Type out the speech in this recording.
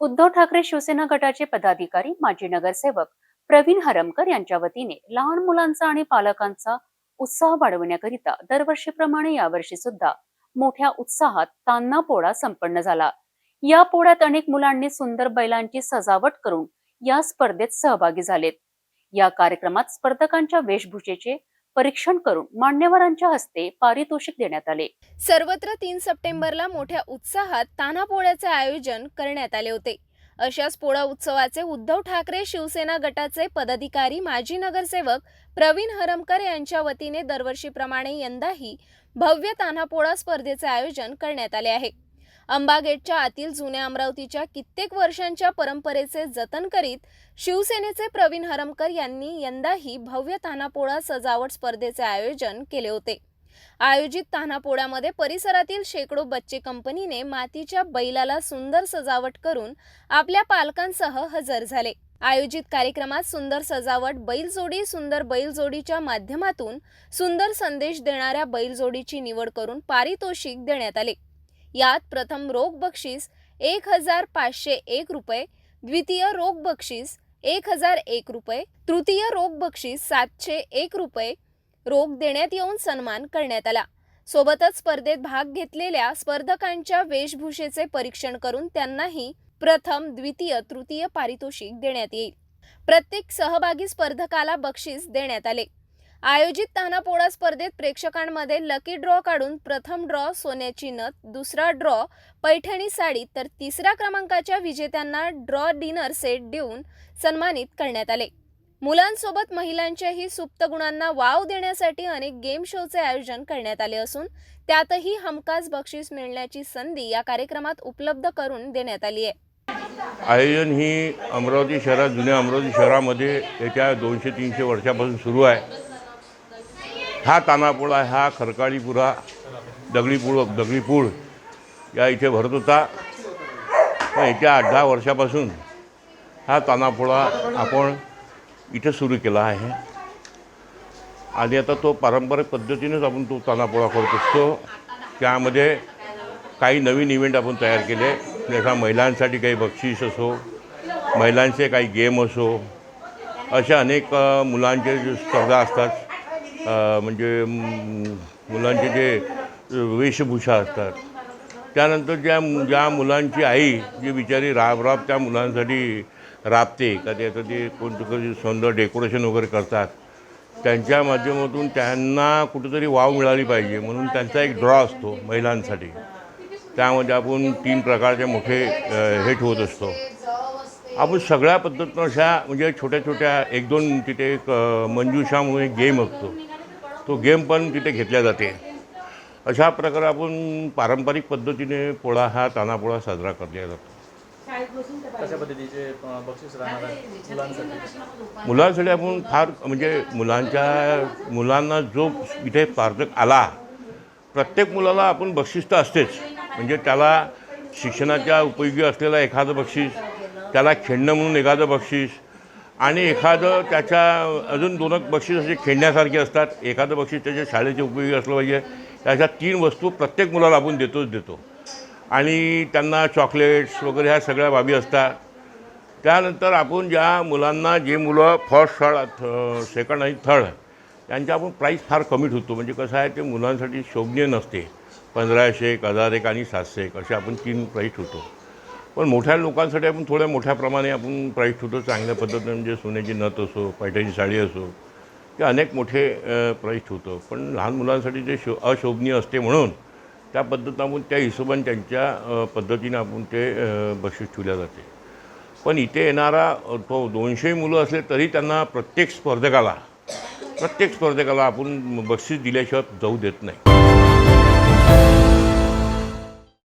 उद्धव ठाकरे शिवसेना गटाचे पदाधिकारी माजी नगरसेवक प्रवीण हरमकर यांच्या वतीने लहान मुलांचा आणि पालकांचा उत्साह वाढवण्याकरिता दरवर्षीप्रमाणे यावर्षी सुद्धा मोठ्या उत्साहात तान्हा पोळा संपन्न झाला. या पोळ्यात अनेक मुलांनी सुंदर बैलांची सजावट करून या स्पर्धेत सहभागी झालेत. या कार्यक्रमात स्पर्धकांच्या वेशभूषेचे परीक्षण करून मान्यवरांच्या हस्ते पारितोषिक देण्यात आले. सर्वत्र तीन सप्टेंबरला मोठ्या उत्साहात तान्हा पोळ्याचे आयोजन करण्यात आले होते. अशाच पोळा उत्सवाचे उद्धव ठाकरे शिवसेना गटाचे पदाधिकारी माजी नगरसेवक प्रवीण हरमकर यांच्या वतीने दरवर्षीप्रमाणे यंदाही भव्य तान्हा पोळा स्पर्धेचे आयोजन करण्यात आले आहे. अंबागेटच्या आतील जुन्या अमरावतीच्या कित्येक वर्षांच्या परंपरेचे जतन करीत शिवसेनेचे प्रवीण हरमकर यांनी यंदाही भव्य तानापोळा सजावट स्पर्धेचे आयोजन केले होते. आयोजित तान्हापोळ्यामध्ये परिसरातील शेकडो बच्चे कंपनीने मातीच्या बैलाला सुंदर सजावट करून आपल्या पालकांसह हजर झाले. आयोजित कार्यक्रमात सुंदर सजावट बैलजोडी सुंदर बैलजोडीच्या माध्यमातून सुंदर संदेश देणाऱ्या बैलजोडीची निवड करून पारितोषिक देण्यात आले. यात प्रथम रोख बक्षीस एक हजार पाचशे एक रुपये द्वितीय रोख बक्षीस एक हजार एक रुपये तृतीय रोख बक्षीस सातशे एक रुपये. रोख देण्यात येऊन सन्मान करण्यात आला. सोबतच स्पर्धेत भाग घेतलेल्या स्पर्धकांच्या वेशभूषेचे परीक्षण करून त्यांनाही प्रथम द्वितीय तृतीय पारितोषिक देण्यात येईल. प्रत्येक सहभागी स्पर्धकाला बक्षीस देण्यात आले. आयोजित तानापोळा स्पर्धेत प्रेक्षकांमध्ये लकी ड्रॉ काढून प्रथम ड्रॉ सोन्याची नथ दुसरा ड्रॉ पैठणी साडी तर तिसऱ्या क्रमांकाच्या विजेत्यांना ड्रॉ डिनर सेट देऊन सन्मानित करण्यात आले. मुलांसोबत महिलांच्याही सुप्त गुणांना वाव देण्यासाठी अनेक गेम शोचे आयोजन करण्यात आले असून त्यातही हमखास बक्षीस मिळण्याची संधी या कार्यक्रमात उपलब्ध करून देण्यात आली आहे. आयोजन ही अमरावती शहरात जुन्या अमरावती शहरामध्ये येत्या दोनशे तीनशे वर्षापासून सुरू आहे. हा तानापोळा हा खरकाळीपुरा दगडीपूळ दगडीपूळ या इथे भरत होता. पण येत्या आठ दहा वर्षापासून हा तानापोळा आपण इथे सुरू केला आहे. आणि आता तो पारंपरिक पद्धतीनेच आपण तो तानापोळा करत असतो. त्यामध्ये काही नवीन इव्हेंट आपण तयार केले. जसा महिलांसाठी काही बक्षीस असो महिलांचे काही गेम असो अशा अनेक मुलांचे जे स्पर्धा असतात. म्हणजे मुलांचे जे वेशभूषा असतात त्यानंतर ज्या ज्या मुलांची आई जी बिचारी राब राब त्या मुलांसाठी राबते का त्याचं ते कोणतं कधी सुंदर डेकोरेशन वगैरे करतात त्यांच्या माध्यमातून त्यांना कुठेतरी वाव मिळाली पाहिजे म्हणून त्यांचा एक ड्रॉ असतो महिलांसाठी. त्यामध्ये आपण तीन प्रकारचे मोठे हे ठेवत असतो. आपण सगळ्या पद्धतीनं अशा म्हणजे छोट्या छोट्या एक दोन तिथे एक मंजुषामुळे म्हणून एक गेम असतो तो गेम पण तिथे घेतला जाते. अशा प्रकारे आपण पारंपरिक पद्धतीने पोळा हा तानापोळा साजरा केला जातो. कशा पद्धतीचे अ, बक्षीस राहणार आहे मुलांसाठी? मुलांसाठी आपण फार म्हणजे मुलांच्या मुलांना जो इथे स्पर्धक आला प्रत्येक मुलाला आपण बक्षीस तर असतेच. म्हणजे त्याला शिक्षणाच्या उपयोगी असलेलं एखादं बक्षीस त्याला खेळणं म्हणून एखादं बक्षीस आणि एखादं त्याच्या अजून दोन बक्षीस असे खेळण्यासारखे असतात. एखादं बक्षीस त्याच्या शाळेचे उपयोगी असलं पाहिजे. त्याच्या तीन वस्तू प्रत्येक मुलाला आपण देतोच देतो. आणि त्यांना चॉकलेट्स वगैरे ह्या सगळ्या बाबी असतात. त्यानंतर आपण ज्या मुलांना जे मुलं फर्स्ट थर्ड सेकंड आणि थर्ड त्यांच्या आपण प्राईस फार कमी ठेवतो. म्हणजे कसं आहे ते मुलांसाठी शोभनीय नसते. पंधराशे एक हजार एक आणि सातशे एक असे आपण तीन प्राईस ठेवतो. पण मोठ्या लोकांसाठी आपण थोड्या मोठ्या प्रमाणे आपण प्राईस ठेवतो. चांगल्या पद्धतीने म्हणजे सोन्याची नथ असो पैठणी साडी असो ते अनेक मोठे प्राईज ठेवतो. पण लहान मुलांसाठी जे शो अशोभनीय असते म्हणून त्या पद्धतीनं आपण त्या हिशोबाने त्यांच्या पद्धतीनं पद्धतीने आपण ते बक्षीस ठेवल्या जाते. पण इथे येणारा तो दोनशे मुलं असले तरी त्यांना प्रत्येक स्पर्धकाला प्रत्येक स्पर्धकाला आपण बक्षीस दिल्याशिवाय जाऊ देत नाही.